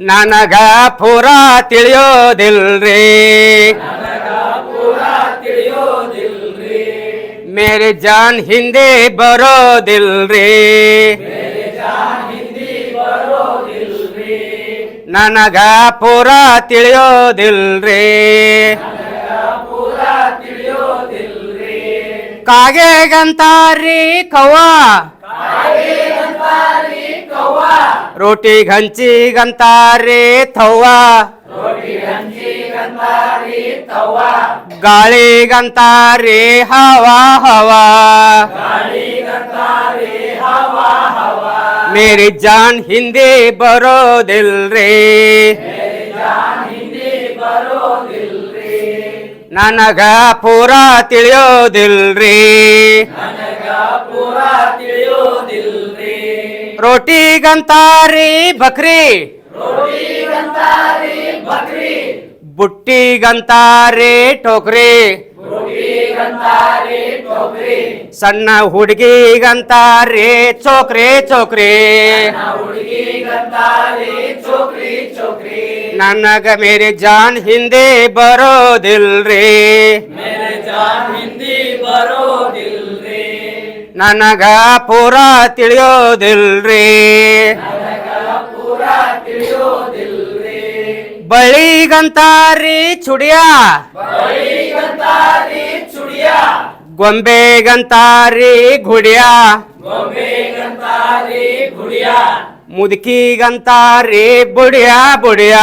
ನನಗ ಪೂರ ತಿಳಿಯೋದಿಲ್ರಿ. ಮೇರೆ ಜಾನ್ ಹಿಂದೆ ಬರೋದಿಲ್ರಿ. ನನಗ ಪೂರ ತಿಳಿಯೋದಿಲ್ರಿ. ಕಾಗೆಗಂತಾರಿ ಕವ್ವ. ರೋಟಿ ಗಂಚಿಗಂತಾರಿ ಥವ್ವ ಗಾಳಿಗಂತಾರಿ ಹವಾ ಹವಾ. ಮೇರಿ ಜಾನ್ ಹಿಂದಿ ಬರೋದಿಲ್ರಿ. ನನಗ ಪೂರ ತಿಳಿಯೋದಿಲ್ರಿ. ರೋಟಿಗಂತಾರಿ ಬಕ್ರಿ ಬುಟ್ಟಿಗಂತಾರಿ ಟೋಕ್ರಿ ಸಣ್ಣ ಹುಡುಗಿಗಂತಾರಿ ಚೋಕ್ರಿ ಚೋಕ್ರಿ ನನಗ ಮೇರೆ ಜಾನ್ ಹಿಂದೆ ಬರೋದಿಲ್ರಿ ನನಗ ಪೂರ ತಿಳಿಯೋದಿಲ್ರಿ. ಬಳಿಗಂತಾರಿ ಚುಡಿಯ. ಗೊಂಬೆಗಂತಾರಿ ಗುಡಿಯ. ಮುದುಕಿಗಂತಾರಿ ಬುಡಿಯ ಬುಡಿಯ.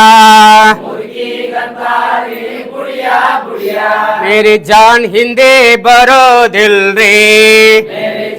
ಮೇರಿ ಜಾನ್ ಹಿಂದೆ ಬರೋದಿಲ್ರಿ.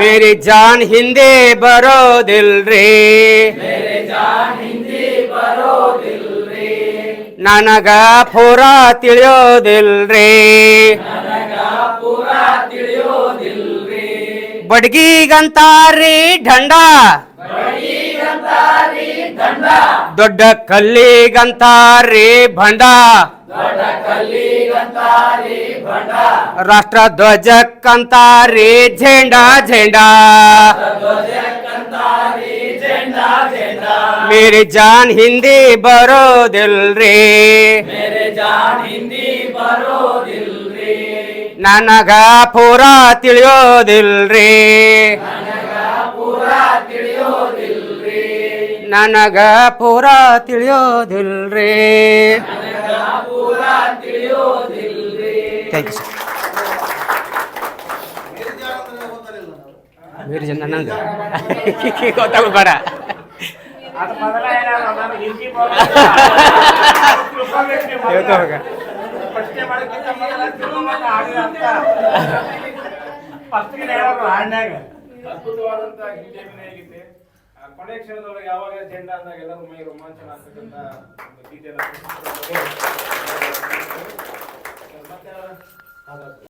ಮೇರಿ ಜಾನ್ ಹಿಂದೆ ಬರೋದಿಲ್ರಿ. ನನಗ ಪೂರ ತಿಳಿಯೋದಿಲ್ರಿ. ಬಡ್ಗಿಗಂತಾರಿ ಢಂಡ ದೊಡ್ಡ ಕಲ್ಲಿಗಂತಾರಿ ಭಂಡ ರಾಷ್ಟ್ರ ಧ್ವಜಕ್ಕಂತಾರಿ ಝೇಂಡಾ ಝೇಂಡಾ ಮೇರಿ ಜಾನ್ ಹಿಂದಿ ಬರೋದಿಲ್ರಿ ನನಗ ಪೂರ ತಿಳಿಯೋದಿಲ್ರಿ ನನಗ ಪೂರ ತಿಳಿಯೋದಿಲ್ರಿ ಥ್ಯಾಂಕ್ ಯು ಸರ್ ಬೇರೆ ಜನ ನಂಗೆ. ಗೊತ್ತಾಗಬೇಡ. ಅದ್ಭುತವಾದಂತಹ ಹಿಂದೆ ಕೊನೆ ಕ್ಷಣದೊಳಗೆ ಯಾವಾಗ ಜೆಂಡ ಅಂದಾಗ ಎಲ್ಲರೂ ಮೈ ರೋಮಾಂಚನ ಆಗ್ತಕ್ಕಂತ ಒಂದು ಗೀತೆ